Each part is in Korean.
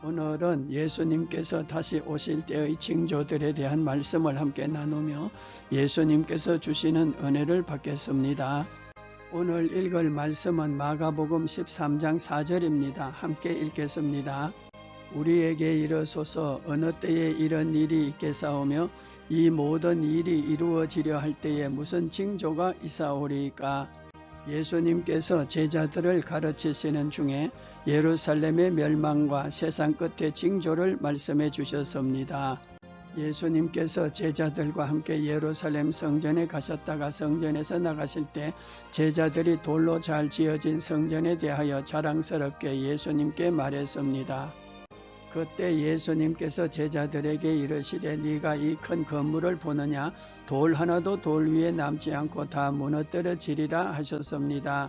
오늘은 예수님께서 다시 오실 때의 징조들에 대한 말씀을 함께 나누며 예수님께서 주시는 은혜를 받겠습니다. 오늘 읽을 말씀은 마가복음 13장 4절입니다. 함께 읽겠습니다. 우리에게 이르소서 어느 때에 이런 일이 있겠사오며 이 모든 일이 이루어지려 할 때에 무슨 징조가 있사오리까 예수님께서 제자들을 가르치시는 중에 예루살렘의 멸망과 세상 끝의 징조를 말씀해 주셨습니다. 예수님께서 제자들과 함께 예루살렘 성전에 가셨다가 성전에서 나가실 때 제자들이 돌로 잘 지어진 성전에 대하여 자랑스럽게 예수님께 말했습니다. 그때 예수님께서 제자들에게 이르시되 네가 이 큰 건물을 보느냐 돌 하나도 돌 위에 남지 않고 다 무너뜨려지리라 하셨습니다.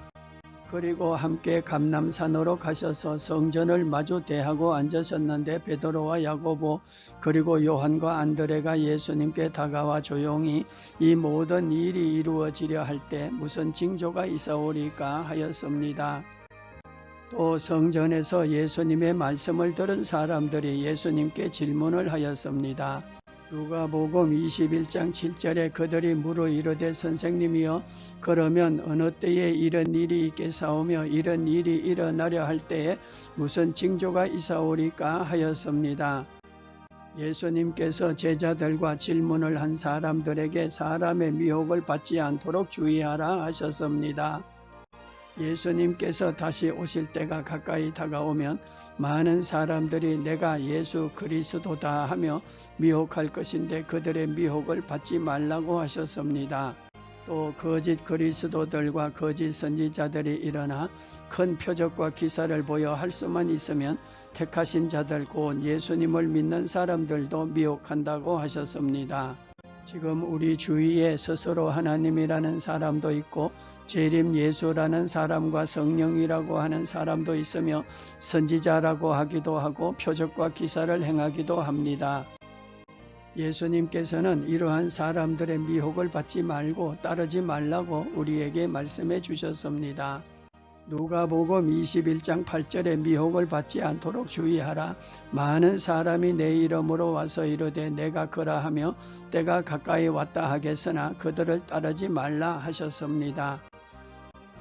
그리고 함께 감남산으로 가셔서 성전을 마주 대하고 앉으셨는데 베드로와 야고보 그리고 요한과 안드레가 예수님께 다가와 조용히 이 모든 일이 이루어지려 할 때 무슨 징조가 있어오리까 하였습니다. 또 성전에서 예수님의 말씀을 들은 사람들이 예수님께 질문을 하였습니다. 누가복음 21장 7절에 그들이 물어 이르되 선생님이여 그러면 어느 때에 이런 일이 있겠사오며 이런 일이 일어나려 할 때에 무슨 징조가 있사오리까 하였습니다. 예수님께서 제자들과 질문을 한 사람들에게 사람의 미혹을 받지 않도록 주의하라 하셨습니다. 예수님께서 다시 오실 때가 가까이 다가오면 많은 사람들이 내가 예수 그리스도다 하며 미혹할 것인데 그들의 미혹을 받지 말라고 하셨습니다. 또 거짓 그리스도들과 거짓 선지자들이 일어나 큰 표적과 기사를 보여 할 수만 있으면 택하신 자들 곧 예수님을 믿는 사람들도 미혹한다고 하셨습니다. 지금 우리 주위에 스스로 하나님이라는 사람도 있고 재림 예수라는 사람과 성령이라고 하는 사람도 있으며 선지자라고 하기도 하고 표적과 기사를 행하기도 합니다. 예수님께서는 이러한 사람들의 미혹을 받지 말고 따르지 말라고 우리에게 말씀해 주셨습니다. 누가복음 21장 8절에 미혹을 받지 않도록 주의하라. 많은 사람이 내 이름으로 와서 이르되 내가 그라 하며 때가 가까이 왔다 하겠으나 그들을 따르지 말라 하셨습니다.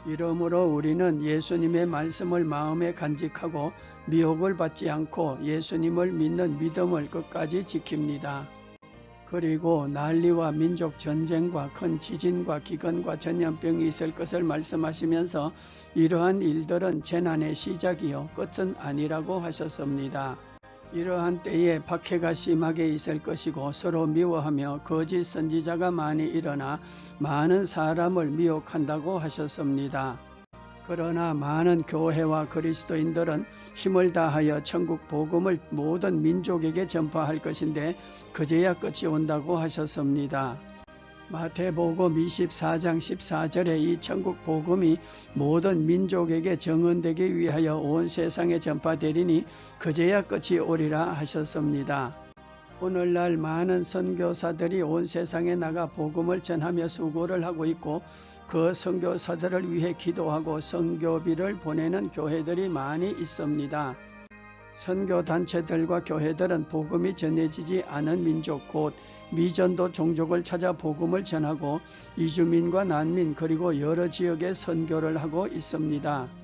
이러므로 우리는 예수님의 말씀을 마음에 간직하고 미혹을 받지 않고 예수님을 믿는 믿음을 끝까지 지킵니다. 그리고 난리와 민족 전쟁과 큰 지진과 기근과 전염병이 있을 것을 말씀하시면서 이러한 일들은 재난의 시작이요 끝은 아니라고 하셨습니다. 이러한 때에 박해가 심하게 있을 것이고 서로 미워하며 거짓 선지자가 많이 일어나 많은 사람을 미혹한다고 하셨습니다. 그러나 많은 교회와 그리스도인들은 힘을 다하여 천국 복음을 모든 민족에게 전파할 것인데 그제야 끝이 온다고 하셨습니다. 마태복음 24장 14절에 이 천국 복음이 모든 민족에게 정언되기 위하여 온 세상에 전파되리니 그제야 끝이 오리라 하셨습니다. 오늘날 많은 선교사들이 온 세상에 나가 복음을 전하며 수고를 하고 있고 그 선교사들을 위해 기도하고 선교비를 보내는 교회들이 많이 있습니다. 선교 단체들과 교회들은 복음이 전해지지 않은 민족 곧 미전도 종족을 찾아 복음을 전하고 이주민과 난민 그리고 여러 지역에 선교를 하고 있습니다.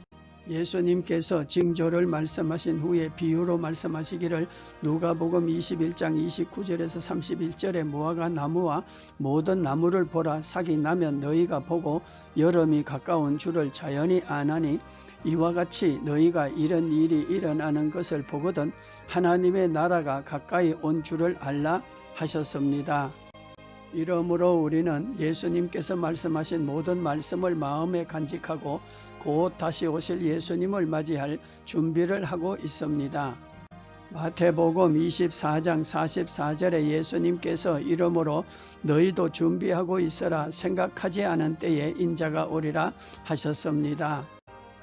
예수님께서 징조를 말씀하신 후에 비유로 말씀하시기를 누가복음 21장 29절에서 31절에 무화과 나무와 모든 나무를 보라 삭이 나면 너희가 보고 여름이 가까운 줄을 자연히 아나니 이와 같이 너희가 이런 일이 일어나는 것을 보거든 하나님의 나라가 가까이 온 줄을 알라 하셨습니다. 이러므로 우리는 예수님께서 말씀하신 모든 말씀을 마음에 간직하고 곧 다시 오실 예수님을 맞이할 준비를 하고 있습니다. 마태복음 24장 44절에 예수님께서 이러므로 너희도 준비하고 있어라 생각하지 않은 때에 인자가 오리라 하셨습니다.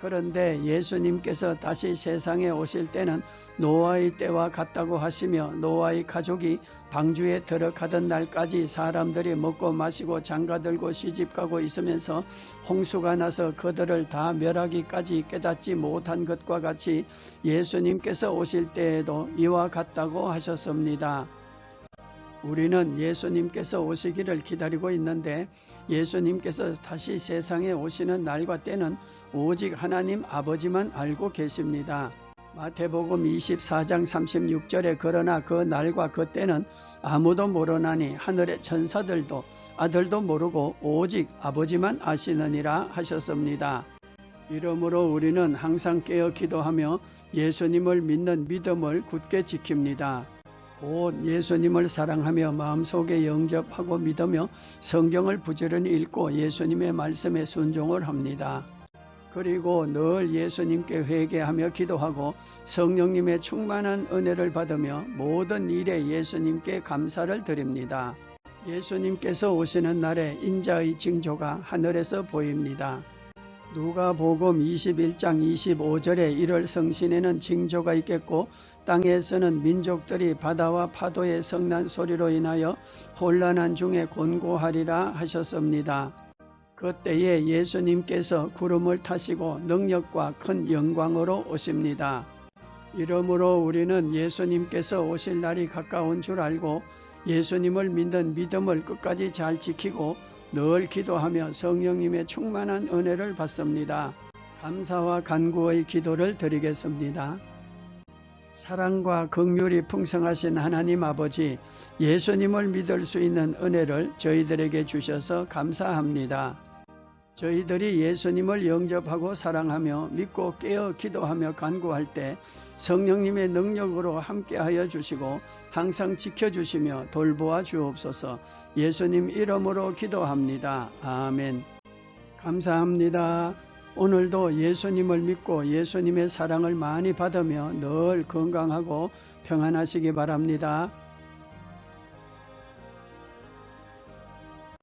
그런데 예수님께서 다시 세상에 오실 때는 노아의 때와 같다고 하시며 노아의 가족이 방주에 들어가던 날까지 사람들이 먹고 마시고 장가들고 시집가고 있으면서 홍수가 나서 그들을 다 멸하기까지 깨닫지 못한 것과 같이 예수님께서 오실 때에도 이와 같다고 하셨습니다. 우리는 예수님께서 오시기를 기다리고 있는데 예수님께서 다시 세상에 오시는 날과 때는 오직 하나님 아버지만 알고 계십니다. 마태복음 24장 36절에 그러나 그 날과 그 때는 아무도 모르나니 하늘의 천사들도 아들도 모르고 오직 아버지만 아시느니라 하셨습니다. 이러므로 우리는 항상 깨어 기도하며 예수님을 믿는 믿음을 굳게 지킵니다. 곧 예수님을 사랑하며 마음속에 영접하고 믿으며 성경을 부지런히 읽고 예수님의 말씀에 순종을 합니다. 그리고 늘 예수님께 회개하며 기도하고 성령님의 충만한 은혜를 받으며 모든 일에 예수님께 감사를 드립니다. 예수님께서 오시는 날에 인자의 징조가 하늘에서 보입니다. 누가복음 21장 25절에 1월 성신에는 징조가 있겠고 땅에서는 민족들이 바다와 파도의 성난 소리로 인하여 혼란한 중에 곤고하리라 하셨습니다. 그때에 예수님께서 구름을 타시고 능력과 큰 영광으로 오십니다. 이러므로 우리는 예수님께서 오실 날이 가까운 줄 알고 예수님을 믿는 믿음을 끝까지 잘 지키고 늘 기도하며 성령님의 충만한 은혜를 받습니다. 감사와 간구의 기도를 드리겠습니다. 사랑과 긍휼이 풍성하신 하나님 아버지, 예수님을 믿을 수 있는 은혜를 저희들에게 주셔서 감사합니다. 저희들이 예수님을 영접하고 사랑하며 믿고 깨어 기도하며 간구할 때 성령님의 능력으로 함께하여 주시고 항상 지켜주시며 돌보아 주옵소서 예수님 이름으로 기도합니다. 아멘. 감사합니다. 오늘도 예수님을 믿고 예수님의 사랑을 많이 받으며 늘 건강하고 평안하시기 바랍니다.